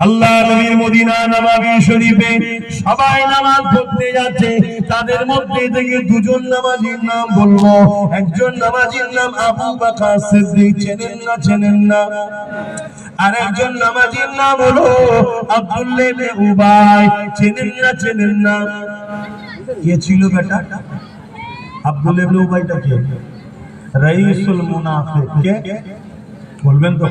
আল্লাহ নবীর মদিনা নবাবী শরীফে সবাই নামাজ পড়তে যাচ্ছে। তাদের মধ্যে থেকে দুজন নামাজির নাম বলব। একজন নামাজির নাম আবু বাকার সিদ্দিক। চেনেন না চেনেন না? আর একজন নামাজির নাম হলো আব্দুল্লাহ ইবনে উবাই। চেনেন না চেনেন না? কে ছিল বেটা? আব্দুল্লাহ ইবনে উবাইটা কে? রাইসুল মুনাফিক। কে? বলবেন তো।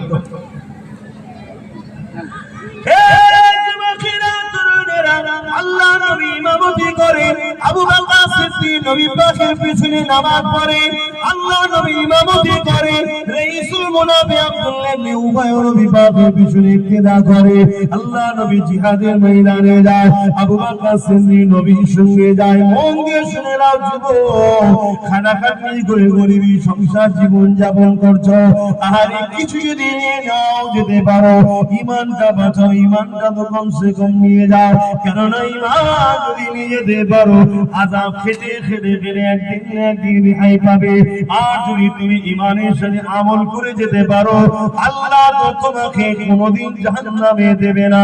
আল্লাহ নবী ইমামতি করে আবু বকর সিদ্দিক নবী পাকের পিছনে নামাজ পড়ে আল্লাহ নবী ইমামতি করে, রাইসুল মুনাফিক ইবনে উবাই নবী পাকের পিছনে কেদা করে। আল্লাহ নবী জিহাদের ময়দানে যায়, আবু বকর সিদ্দিক নবীর সঙ্গে যায়, মন দিয়ে শুনে নাও যুবক খানাখানি করে গরিবী সংসার জীবন যাপন করছ আহারে কিছু যদি নিয়ে নাও যেতে পারো, ইমানটা বাঁচাও, ইমানটা তো কমসে কম নিয়ে যাও। কেননা ইমান যদি নিয়ে যেতে পারো, আজাব খেটে খেটে খেটে একদিন একদিন রেহাই পাবে। আর যদি তুমি ইমানের সাথে আমল করে যেতে পারো, আল্লাহ তো তোমাকে কোনোদিন জাহান্নামে দেবে না,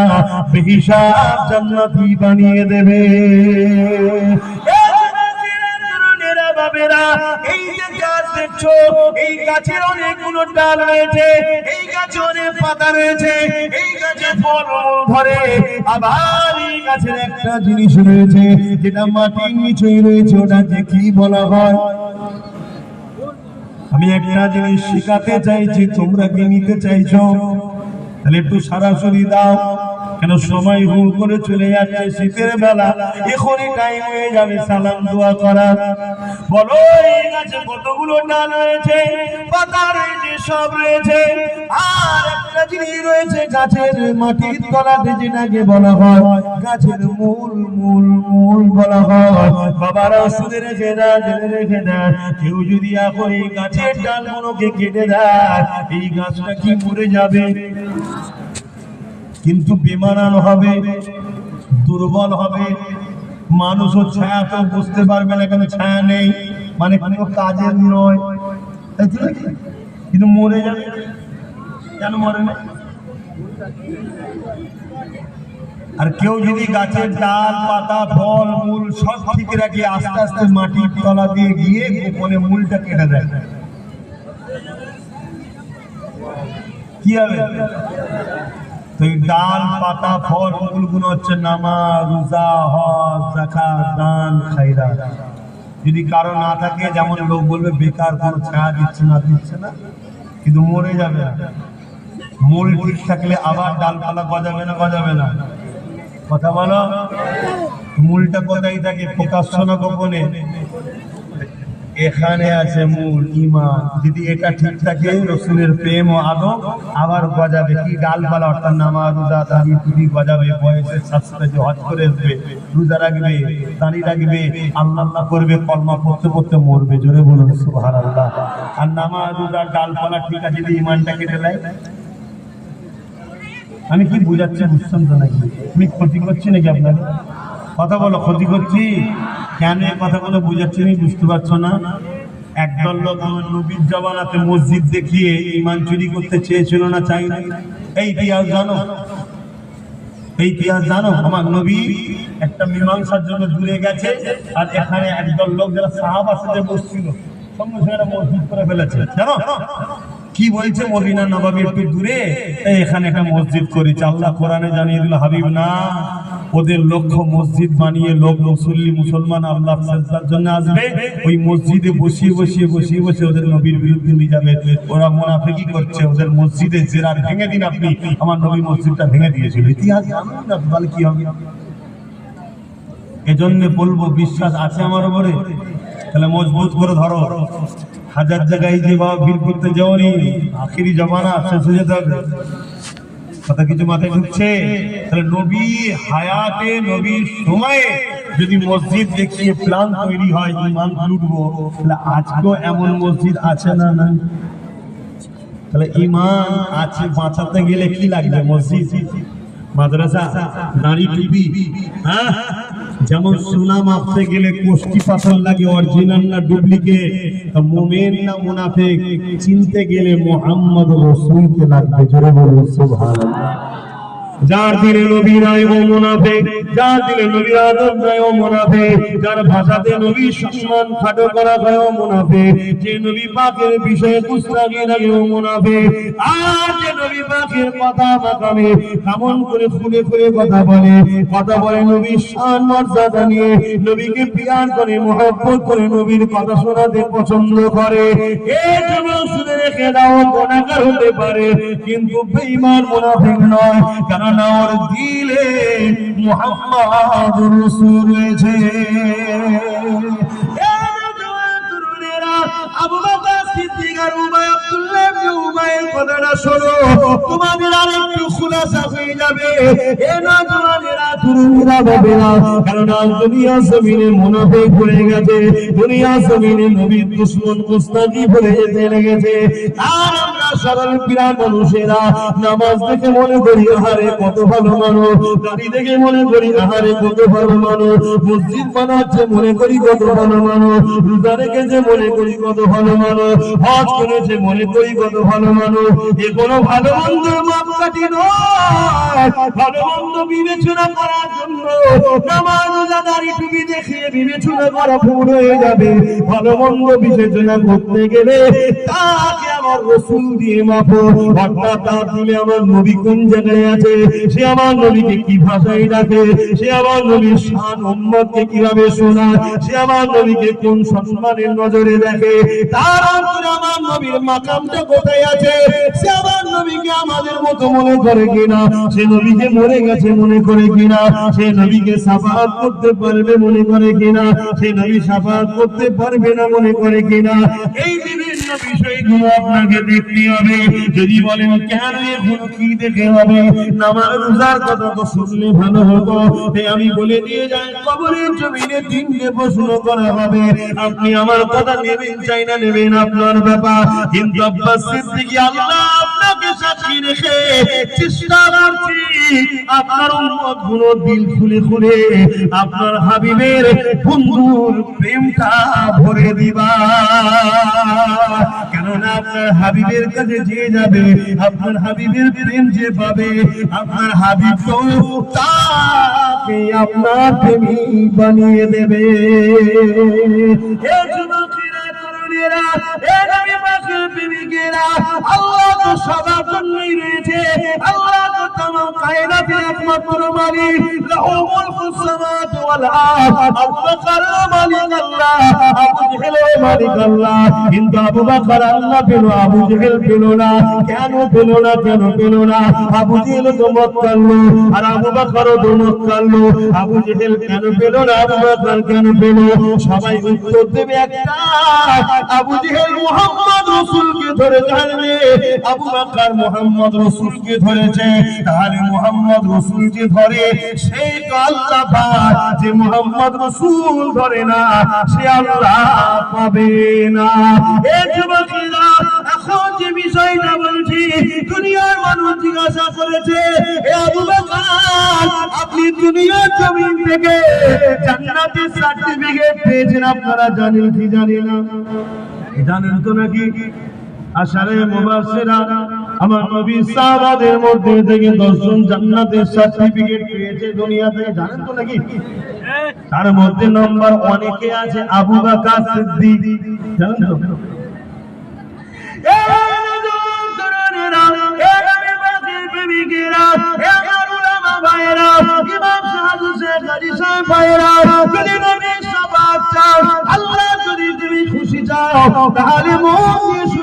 বেহিসাব জান্নাতি বানিয়ে দেবে। বাবেরা এই যে গাছ দেখছ, এই গাছের অনেকগুলো ডাল রয়েছে, এই গাছে অনেক পাতা রয়েছে, এই গাছে ফল ধরে, আবার এই গাছের একটা জিনিস রয়েছে, যেটা মাটির নিচেই রয়েছে, ওটাকে কি বলা হয়? আমি একটা জিনিস শিখাতে চাইছি তোমরা কি নিতে চাইছো? তাহলে একটু সরাসরি দাও। কেন সময় হুড় করে চলে যাচ্ছে শীতের বেলা? এখনই টাইম হয়ে যাবে, সালাম, দোয়া করার বলো, এই গাছে কতগুলো ডাল রয়েছে? পাতা রয়েছে সব রয়েছে, আর একটা জিনিস রয়েছে, গাছের মাটির তলাতে যেটাকে বলা হয়, গাছের মূল মূল মূল বলা হয়। বাবারা শুনে রেখে দেয় জেনে রেখে দেয় কেউ যদি এখন এই গাছের ডালগুলোকে কেটে দেয়, এই গাছটা কি মরে যাবে? কিন্তু বেমানান হবে, দুর্বল হবে। মানুষও ছায়া তো বুঝতে পারবে না কেন ছায়া নেই। মানে কোনো কাজের নয়। তাই তো কিন্তু মরে যাবে। কেন মরে না? আর কেউ যদি গাছের ডাল, পাতা, ফল, মূল সব ঠিক রাখে, আস্তে আস্তে মাটির তলা দিয়ে গিয়ে গোপনে মূলটা কেটে দেয়। কি হবে? তো এই ডাল, পাতা, ফল মূলগুলো হচ্ছে নামাজ, রোজা, হজ জাকাত দান খাইরা যদি কারও না থাকে, যেমন লোক বলবে, বেকার, কোনো ছায়া দিচ্ছে না দিচ্ছে না, কিন্তু মরে যাবে মূল ঠিক থাকলে আবার ডালপালা গজাবে না গজাবে না। কথা বলো? মূলটা কোথায় থাকে? প্রকাশ্য না গোপনে? এখানে আছে মূল ইমান। যদি এটা ঠিক থাকে, রসুলের প্রেম ও আদব, আবার গজাবে। কি ডালপালা অর্থাৎ নামা রোজা, দাঁড়ি টুপি গজাবে, বয়সের সাথে সাথে যে হজ করে আসবে, রোজা রাখবে, দাঁড়ি রাখবে, আল্লাহ আল্লাহ করবে, কলমা পড়তে পড়তে মরবে। জোরে বলুন সুবহান আল্লাহ আর নামা রোজা ডালপালা ঠিক আছে, যদি ইমানটা কেটে দেয় আমি কি বুঝাচ্ছি, বুঝছেন তো নাকি? আমি ক্ষতি করছি নাকি আপনাদের কথা বলো, ক্ষতি করছি? কেন এই কথাগুলো বুঝাচ্ছি আমি বুঝতে পারছ না? একদল লোক নবীর জবানাতে মসজিদ দেখিয়ে ইমান চুরি করতে চেয়েছিল না চাই এই ইতিহাস জানো? এই ইতিহাস জানো? আমার নবী একটা মীমাংসার জন্য দূরে গেছে আর এখানে একদল লোক যারা সাহাবা সাথে বসছিল, সঙ্গে সঙ্গে মসজিদ করে ফেলেছে। জানো? কি বলছে মদিনা নবাবী একটু দূরে? এখানে একটা মসজিদ করেছে। আল্লাহ কোরআনে জানিয়ে দিল, হাবিব না। ওদের লক্ষ্য মসজিদ বানিয়ে লোক মুসল্লি, মুসলমান, আল্লাহ সেজদার জন্য আসবে। ওই মসজিদে বসিয়ে বসিয়ে বসিয়ে বসে ওদের নবীর বিরুদ্ধে নিয়ে যাবে। ওরা মোনাফিকি করছে। ওদের মসজিদে জেরার ভেঙে দিন আপনি। আমার নবী মসজিদটা ভেঙে দিয়েছিল। ইতিহাস জানেন তাহলে কি হবে? এজন্য বলব, বিশ্বাস আছে আমার উপরে? তাহলে মজবুত করে ধরো। হাজার জায়গায় যে বাবা ভিড় করতে যাওনি, আখিরি জমানা শেষ হয়ে যেতে হবে। কথা কিছু মাথায় ঢুকছে? তাহলে নবী হায়াতে, নবীর সময়ে যদি মসজিদ দেখিয়ে প্লান তৈরি হয় ইমান লুটবো, তাহলে আজকেও এমন মসজিদ আছে না না তাহলে ইমান আছে বাঁচাতে গেলে কি লাগবে মসজিদ? মাদ্রাসা, নারী টুপি হ্যাঁ? যেমন সুনাম মাপতে গেলে কোষ্টি পাথর লাগে অরিজিনাল না ডুপ্লিকেট মোমেন না মুনাফেক, চিনতে গেলে মোহাম্মদ রসুলকে লাগবে, জোরে বলুন, সুবহানাল্লাহ। যার দিলে নবী নাই ও মুনাফে, যার দিলে নবীর আদব নাই ও মুনাফে, যার ভাষাতে নবী সম্মান খাটো করা হয় ও মুনাফে, যে নবী পাকের বিষয়ে কুস্তাগি লাগে ও মুনাফে, আর যে নবী পাকের কথা মাকামে কেমন করে ফুলে ফুলে কথা বলে কথা বলে নবীর শান, মর্যাদা নিয়ে, নবীকে পিয়ার করে, মহব্বত করে নবীর কথা শোনাতে পছন্দ করে। এই জন্য শুনে রেখে দাও গোনাকার হতে পারে, কিন্তু বেঈমান মুনাফিক নয় ওর দিলে মোহাম্মদ রসুল রয়েছে তোমাদের আর আরেকটু খুলাসা হয়ে যাবে। এ মনে করি কত ভালো মনে মসজিদ বানাচ্ছে মনে করি কত ভালো রোজা রেখেছে মনে করি কত ভালো মানুষ। হজ করেছে মনে করি কত ভালো মানুষ। এ কোনো ভালো নয়। ভালো মন্দ বিবেচনা আমার নবী কোন জায়গায় আছে? সে আমার নবীকে কি ভাষায় ডাকে? সে আমার নবীর কীভাবে শোনায়? সে আমার নবীকে কোন সম্মানের নজরে দেখে? তার আমার নবীর মাকামটা কোথায় আছে? সে আমার নবীকে আমাদের মতো মনে করে কিনা? সে নবীকে মরে গেছে মনে করে কিনা? সে নবীকে সাফাত করতে পারবে মনে করে কিনা? সে নবী সাফাত করতে পারবে না মনে করে কিনা? এই বিভিন্ন বিষয়গুলো আপনাকে দেখতে হবে। যদি বলেন কেন এগুলো কি দেখে হবে? কথা তো শুনলে ভালো হতো। আমি বলে দিয়ে যাই, কবরের জমিনে তিনটে প্রশ্ন করা হবে। আপনি আমার কথা নেবেন চাই না নেবেন আপনার ব্যাপার। কিন্তু আব্বাস সিদ্দিকী আল্লাহ করছি। আপনার হাবিবের বন্ধুর প্রেমটা ভরে দিবা। কেননা আপনার হাবিবের কাছে যে যাবে, আপনার হাবিবের প্রেম যে পাবে, আপনার হাবিব তো তাকে আপনার প্রেমী বানিয়ে দেবে। নবী আবু বকর মালিক না কেন পেল না, কেন পেল না? আবু জেহেল তো মক্কার লোক, আর আবু বকর তো লোক। আবু জেহেল কেন পেল না, আবু বকর কেন পেল? সবাই উত্তর দেবে একটা, আবু জেহেল মুহাম্মদ রাসূলকে ধরে জানবে আবু বকর মুহাম্মদ রাসূলকে ধরেছে। তাহলে মুহাম্মদ রাসূল যে ধরে সেই তো আল্লাহ পায় যে মুহাম্মদ রাসূল ধরে না, সে আল্লাহ পাবে না। এ যুবকেরা, এখন যে বিষয়টা বলছি, দুনিয়ার মানুষ জিজ্ঞাসা করেছে, এ আবু বকর, আপনি দুনিয়ার জমিন থেকে জান্নাতের সার্টিফিকেট পেয়েছেন, আপনারা জানেন কি জানেন না? জানেন তো নাকি? আশারে মুবাশশিরা আমার নবী সাহাবাদের মধ্যে থেকে দশজন জান্নাতের সার্টিফিকেট পেয়েছে দুনিয়া থেকে, জানেন তো নাকি? তার মধ্যে নম্বর অনেকে আছে, আবু বকর সিদ্দিক। জানেন তো? আল্লাহ তুমি তাহলে মন দিয়ে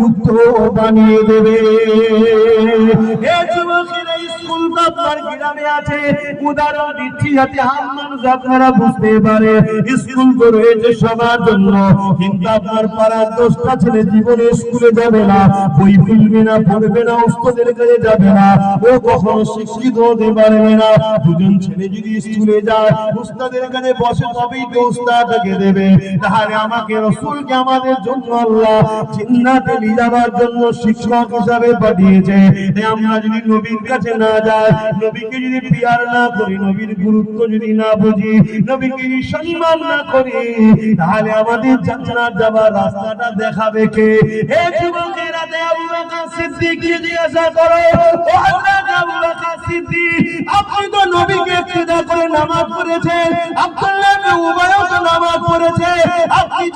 উপযুক্ত বানিয়ে দেবে। আপনার গ্রামে আছে। উদাহরণ দিচ্ছি যাতে আম মানুষ আপনারা বুঝতে পারে। স্কুল তো রয়েছে সবার জন্য। কিন্তু আপনার পাড়ার দশটা ছেলে জীবনে স্কুলে যাবে না। বই ফিলবে না, পড়বে না কাছে যাবে না। ও কখনো শিক্ষিত হতে পারবে না। দুজন ছেলে যদি স্কুলে যায় কাছে বসে তবেই তো দেবে। তাহলে আমাকে রসুলকে আমাদের জন্য আল্লাহ নিয়ে যাওয়ার জন্য শিক্ষক হিসাবে পাঠিয়েছে। আমরা যদি নবীর কাছে না যাই নবীকে যদি পিয়ার না করি, নবীর গুরুত্ব যদি না বুঝি, নবীকে যদি সম্মান না করি, তাহলে আমাদের জান্নাত যাবার রাস্তাটা দেখাবে কে? হে যুবকেরা বকর যদি জিজ্ঞাসা করো, ও বকর সিদ্দিক, আপনি তো নবীকে ইত্তেদা করে নামাজ পড়েছেন আব্দুল্লাহ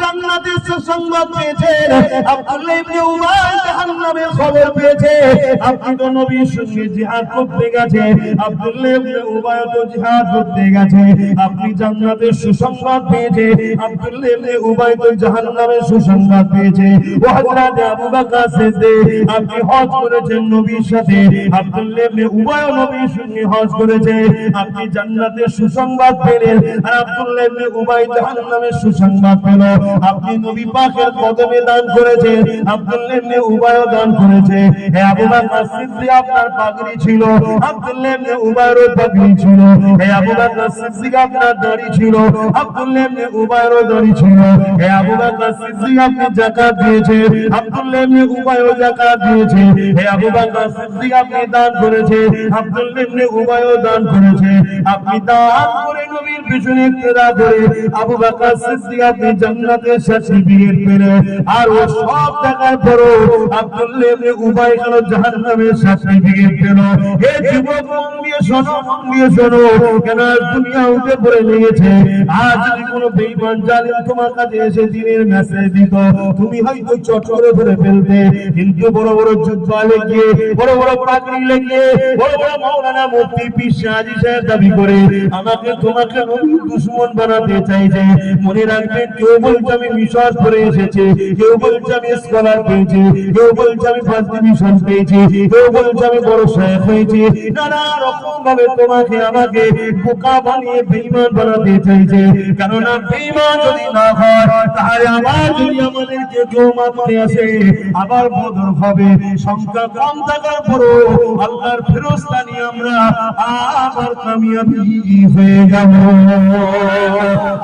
জান্নাতের সুসংবাদ পেয়েছেন আব্দুল্লাহ ইবনে উবাই জাহান্নামের খবর পেয়েছে। আপনি তো নবীর সঙ্গে জিহাদ করতে গেছে আব্দুল্লাহ ইবনে উবাই তো জিহাদ করতে গেছে। আপনি জান্নাতের সুসংবাদ পেয়েছে আব্দুল্লাহ ইবনে উবাই তো জাহান্নামের সুসংবাদ পেয়েছে। ও হযরত আবু বকর সিদ্দিক, আপনি হজ করেছেন নবীর সাথে। আব্দুল্লাহ ইবনে উবাইও নবীর সঙ্গে হজ করেছে। আপনি জান্নাতের সুসংবাদ পেলেন, আর আব্দুল্লাহ ইবনে উবাই জাহান্নামের সুসংবাদ পেল। আপনি নবী পাকের কদমে দান করেছেন আব্দুল্লাহ ইবনে উবাইও দান করেছে। হে আবু বকর সিদ্দিক, আপনার পাগড়ি ছিল। আব্দুল্লাহ ইবনে উবাইরও পাগড়ি ছিল। হে আবু বকর সিদ্দিক, আপনার দাড়ি ছিল। আব্দুল্লাহ ইবনে উবাইরও দাড়ি ছিল। হে আবু বকর সিদ্দিক, আপনি যাকাত দিয়েছে আব্দুল্লাহ ইবনে উবাইও যাকাত দিয়েছে। হে আবু বকর সিদ্দিক, আপনি দান করেছে আব্দুল্লাহ ইবনে উবাইও দান করেছে। আপনি দান করে নবীর পিছনে ইক্তেদা করে আবু বকর সিদ্দিক, আপনি তুমি হয়তো চট করে ধরে ফেলতে। কিন্তু বড় বড় যুদ্ধ লেগে বড় বড় পাগড়ি লেগে বড় বড় মাওলানা মুফতি সাহাজি সাহেব দাবি করে, আমাকে তোমাকে দুশমন বানাতে চাইছে। মনে রাখবেন কেউ বলছে আমি মিশর করে এসেছে। কেউ বলছে আমি স্কলার পেয়েছি। কেউ বলছে আমি ফার্স্ট ডিভিশন পেয়েছি। কেউ বলছে আমি বড় সাহেব হয়েছি। নানা রকম ভাবে তোমাকে আমাকে বোকা বানিয়ে বেঈমান বানাতে চাইছে। কেননা বেঈমান যদি না হয়, তাহলে আবার যদি আমাদেরকে কেউ মারতে আসে, আবার বদর হবে। সংখ্যা কম থাকার পরও আল্লাহর ফেরস্তা আমরা আবার কামিয়াবি হয়ে যাব।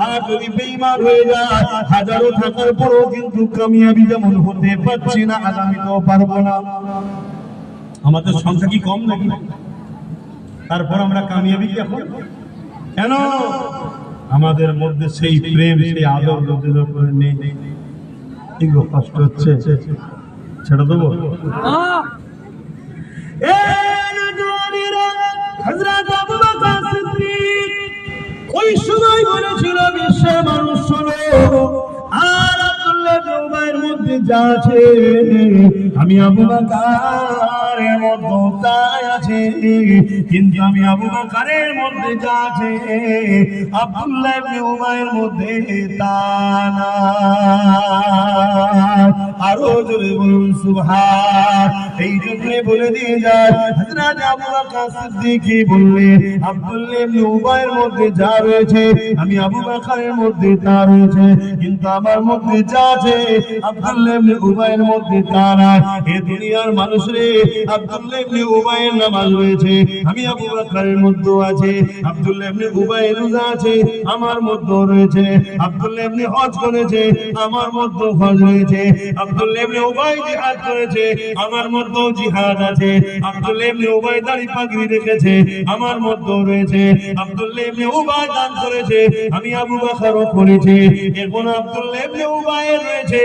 আর যদি বেঈমান হয়ে যায় হাজারো থাকার পরও কিন্তু কামিয়াবি যেমন হতে পারছি না আগামীতেও পারব না। আমাদের সংখ্যা কি কম নাকি? তারপর আমরা কামিয়াবি এখন? কেন? আমাদের মধ্যে সেই প্রেম, সেই আদর লোকের উপরে নেই কষ্ট হচ্ছে? ছেড়ে দেবো? ওই সময় বলেছিল মানুষ শোনো। আর আব্দুল্লাহ ইবনে উবাইয়ের মধ্যে যা আছে আমি আবু মধ্যে তাই আছে। কিন্তু আমি আবু বকরের মধ্যে যা আব্দুল্লাহ ইবনে মধ্যে আরও জোরে বলুন, সুবহান। এই জন্য বলে দিয়ে যায়, হযরত আবু বকর আব্দুল্লাহ ইবনে মধ্যে যা রয়েছে, আমি আবু বকরের মধ্যে তা রয়েছে, কিন্তু আমার মধ্যে যা আছে, আব্দুল্লাহ ইবনে মধ্যে তা নাই এ দুনিয়ার মানুষ রে আব্দুল্লাহ ইবনে উবাইয়ের নামাজ রয়েছে। আমি আবু বকরের মধ্যে আছে আব্দুল্লাহ ইবনে উবাইয়ের রোজা আছে, আমার মধ্যে রয়েছে। আব্দুল্লাহ ইবনে হজ করেছে, আমার মধ্যে হজ রয়েছে। আব্দুল্লাহ ইবনে উবাই জিহাদ করেছে, আমার মধ্যেও জিহাদ আছে। আব্দুল্লাহ ইবনে উবাই দাড়ি পাগড়ি রেখেছে, আমার মধ্যেও রয়েছে। আব্দুল্লাহ ইবনে উবাই দান করেছে, আমি আবু বকরও করেছি। এখন আব্দুল্লাহ ইবনে উবাইয়ের রয়েছে,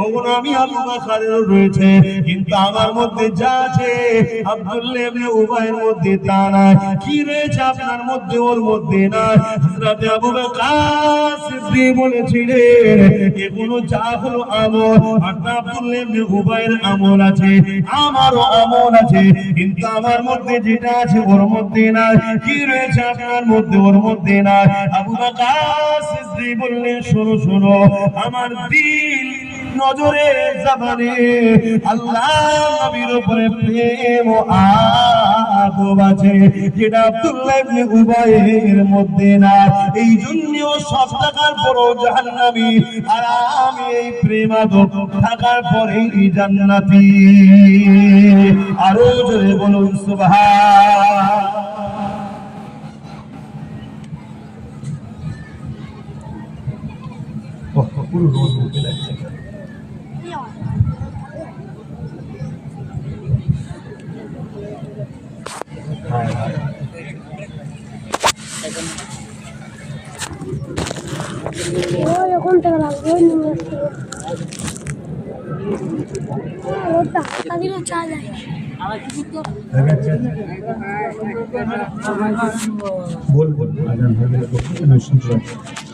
তখন আমি আবু বকরেরও রয়েছে। কিন্তু আমার মধ্যে যা আছে আব্দুল্লাহ ইবনে উবাইয়ের মধ্যে তা নাই। কি রয়েছে আপনার মধ্যে ওর মধ্যে আবু এগুলো যা হলো আমল আপনার আব্দুল্লাহ আমল আছে। আমারও আমল আছে, কিন্তু আমার মধ্যে যেটা আছে ওর মধ্যে কি রয়েছে আপনার মধ্যে ওর মধ্যে আবু বকর সিদ্দিক শোনো শোনো, আমার দিল নজরে জামানে আল্লাহ নবীর উপরে প্রেম ও আদব আছে। যেটা আব্দুল্লাহ ইবনে উবাইয়ের মধ্যে না এই জন্য সব টাকার পরও জাহান্নামী। আর আমি এই প্রেম আদব থাকার পরেই জান্নাতি। আরও জোরে বলুন, সুবহান। পুরো রোদ উঠে যাচ্ছে ওই ওখান থেকে লাগবে ওই নিয়ে আসতে হবে। ওটা